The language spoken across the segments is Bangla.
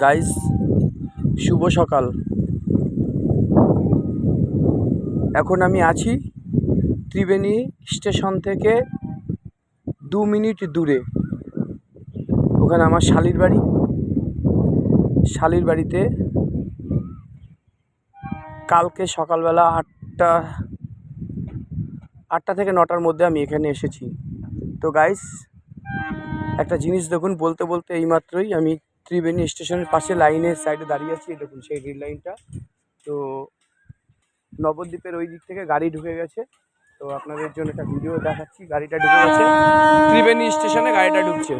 গাইস শুভ সকাল। এখন আমি আছি ত্রিবেণী স্টেশন থেকে দু মিনিট দূরে। ওখানে আমার শালির বাড়ি। শালির বাড়িতে কালকে সকালবেলা আটটা আটটা থেকে নটার মধ্যে আমি এখানে এসেছি। তো গাইস একটা জিনিস দেখুন, বলতে বলতে এইমাত্রই আমি ত্রিবেণী স্টেশনের পাশে লাইনের সাইডে দাঁড়িয়ে আছি দেখুন সেই রেল লাইনটা। তো নবদ্বীপের ওই দিক থেকে গাড়ি ঢুকে গেছে। তো আপনাদের জন্য একটা ভিডিও দেখাচ্ছি, গাড়িটা ঢুকে গেছে। ত্রিবেণী স্টেশনে গাড়িটা ঢুকছে।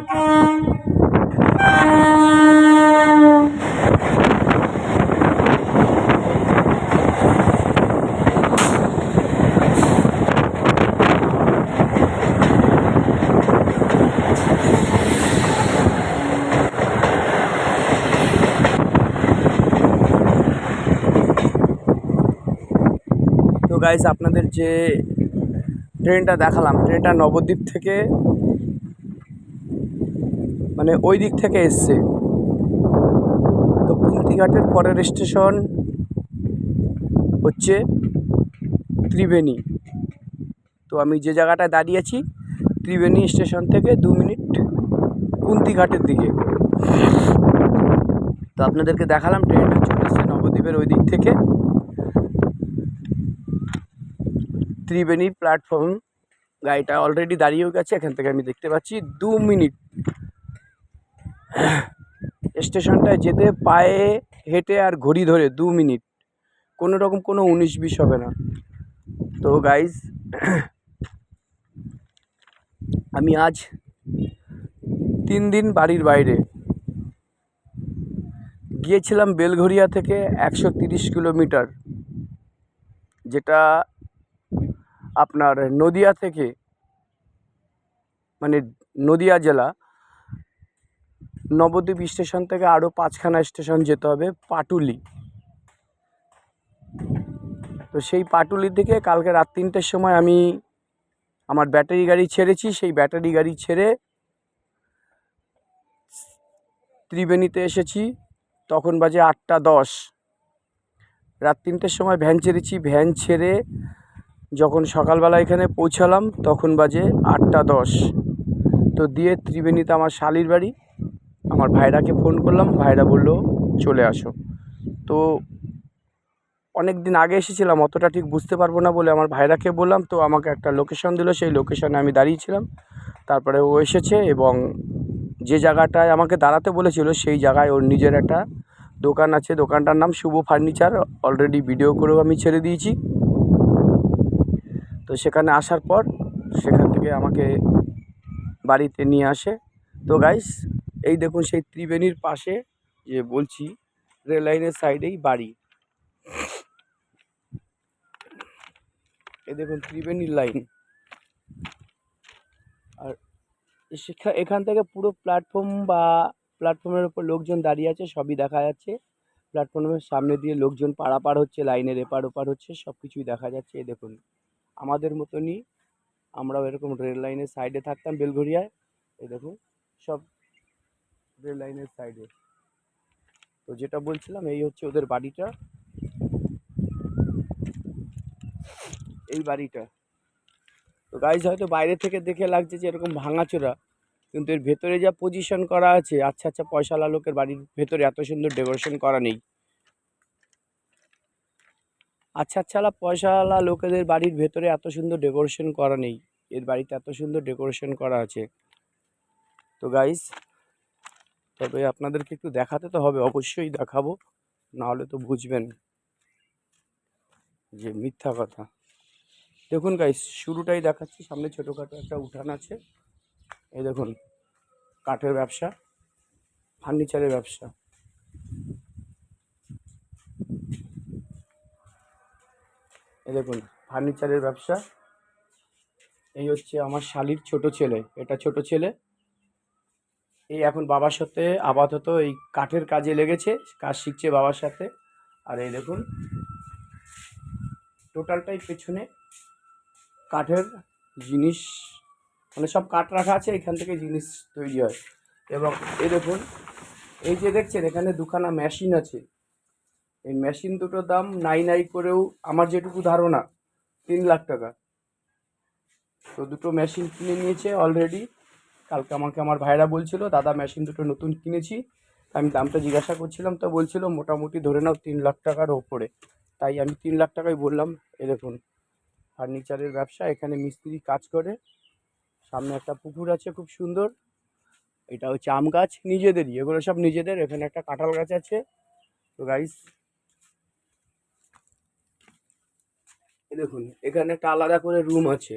তো গাইস আপনাদের যে ট্রেনটা দেখালাম ট্রেনটা নবদ্বীপ থেকে মানে ওই দিক থেকে এসছে। তো কুন্তিঘাটের পরের স্টেশন হচ্ছে ত্রিবেণী। তো আমি যে জায়গাটায় দাঁড়িয়ে আছি, ত্রিবেণী স্টেশন থেকে দু মিনিট কুন্তিঘাটের দিকে। তো আপনাদেরকে দেখালাম ট্রেনটা চলে এসছে নবদ্বীপের ওই দিক থেকে। ত্রিবেণী প্ল্যাটফর্ম গাড়িটা অলরেডি দাঁড়িয়েও গেছে, এখান থেকে আমি দেখতে পাচ্ছি দু মিনিট। স্টেশনটায় যেতে পায়ে হেঁটে আর ঘড়ি ধরে দু মিনিট। কোনো রকম কোনো উনিশ বিশ হবে না। তো গাইজ আমি আজ তিন দিন বাড়ির বাইরে। গিয়েছিলাম বেলঘরিয়া থেকে একশো তিরিশ কিলোমিটার, যেটা আপনার নদিয়া থেকে মানে নদিয়া জেলা, নবদ্বীপ স্টেশন থেকে আরও পাঁচখানা স্টেশন যেতে হবে পাটুলি। তো সেই পাটুলি থেকে কালকে রাত তিনটের সময় আমি আমার ব্যাটারি গাড়ি ছেড়েছি, সেই ব্যাটারি গাড়ি ছেড়ে ত্রিবেণীতে এসেছি। তখন বাজে আটটা দশ। রাত তিনটের সময় ভ্যান ছেড়েছি, ভ্যান ছেড়ে যখন সকালবেলা এখানে পৌঁছালাম, তখন বাজে আটটা দশ। তো দিয়ে ত্রিবেণীতে আমার শালির বাড়ি। আমার ভাইরাকে ফোন করলাম, ভাইরা বলল, চলে আসো। তো অনেক দিন আগে এসেছিলাম, অতটা ঠিক বুঝতে পারব না বলে আমার ভাইরাকে বললাম, তো আমাকে একটা লোকেশন দিল, সেই লোকেশনে আমি দাঁড়িয়েছিলাম। তারপরে ও এসেছে এবং যে জায়গাটায় আমাকে দাঁড়াতে বলেছিল, সেই জায়গায় ওর নিজের একটা দোকান আছে। দোকানটার নাম শুভ ফার্নিচার। অলরেডি ভিডিও করেও আমি ছেড়ে দিয়েছি। তো সেখানে আসার পর সেখান থেকে আমাকে বাড়িতে নিয়ে আসে। তো গাইস এই দেখুন সেই ত্রিবেণীর পাশে যে বলছি, রেল লাইনের সাইডেই বাড়ি। এই দেখুন ত্রিবেণীর লাইন আর সেখা, এখান থেকে পুরো প্ল্যাটফর্ম বা প্ল্যাটফর্মের উপর লোকজন দাঁড়িয়ে আছে, সবই দেখা যাচ্ছে। প্ল্যাটফর্মের সামনে দিয়ে লোকজন পারাপার হচ্ছে লাইনের এপার ওপার হচ্ছে সব কিছুই দেখা যাচ্ছে, এই দেখুন। আমাদের মতনই আমরাও এরকম রেল লাইনের সাইডে থাকতাম বেলঘরিয়ায় এই দেখুন, সব রেল লাইনের সাইডে তো যেটা বলছিলাম, এই হচ্ছে ওদের বাড়িটা। এই বাড়িটা। তো গাইজ হয়তো বাইরে থেকে দেখে লাগছে যে এরকম ভাঙাচোরা, কিন্তু এর ভেতরে যা পজিশন করা আছে আচ্ছা আচ্ছা পয়সাওয়ালা লোকের বাড়ির ভেতরে এত সুন্দর ডেকোরেশন করা নেই। আচ্ছা আচ্ছা পয়সাওয়ালা লোকেদের বাড়ির ভেতরে এত সুন্দর ডেকোরেশন করা নেই। এর বাড়িতে এত সুন্দর ডেকোরেশন করা আছে। তো গাইস তবে আপনাদেরকে একটু দেখাতে তো হবে, অবশ্যই দেখাবো। নাহলে তো বুঝবেন যে মিথ্যা কথা। দেখুন গাইস শুরুটাই দেখাচ্ছি, সামনে ছোটোখাটো একটা উঠান আছে। এই দেখুন, কাঠের ব্যবসা ফার্নিচারের ব্যবসা। এই দেখুন, ফার্নিচারের ব্যবসা। এই হচ্ছে আমার শালির ছোট ছেলে, এটা ছোট ছেলে। এই এখন বাবার সাথে আপাতত এই কাঠের কাজে লেগেছে, কাজ শিখছে বাবার সাথে। আর এই দেখুন, টোটালটাই পেছনে কাঠের জিনিস মানে সব কাঠ রাখা আছে, এখান থেকে জিনিস তৈরি হয়। এবং এই দেখুন, এই যে দেখছেন, এখানে দুখানা মেশিন আছে। এই মেশিন দুটোর দাম নাই নাই করেও আমার যেটুকু ধারণা, তিন লাখ টাকা। তো দুটো মেশিন কিনে নিয়েছে অলরেডি কালকে আমাকে আমার ভাইরা বলছিল, দাদা মেশিন দুটো নতুন কিনেছি। আমি দামটা জিজ্ঞাসা করছিলাম, তো বলছিল, মোটামুটি ধরে নাও তিন লাখ টাকার ওপরে। তাই আমি তিন লাখ টাকাই বললাম, এ দেখুন, ফার্নিচারের ব্যবসা, এখানে মিস্ত্রি কাজ করে। সামনে একটা পুকুর আছে খুব সুন্দর। এটা হচ্ছে আম গাছ, নিজেদেরই। এগুলো সব নিজেদের। এখানে একটা কাঁঠাল গাছ আছে। তো গাইস দেখুন এখানে একটা আলাদা করে রুম আছে।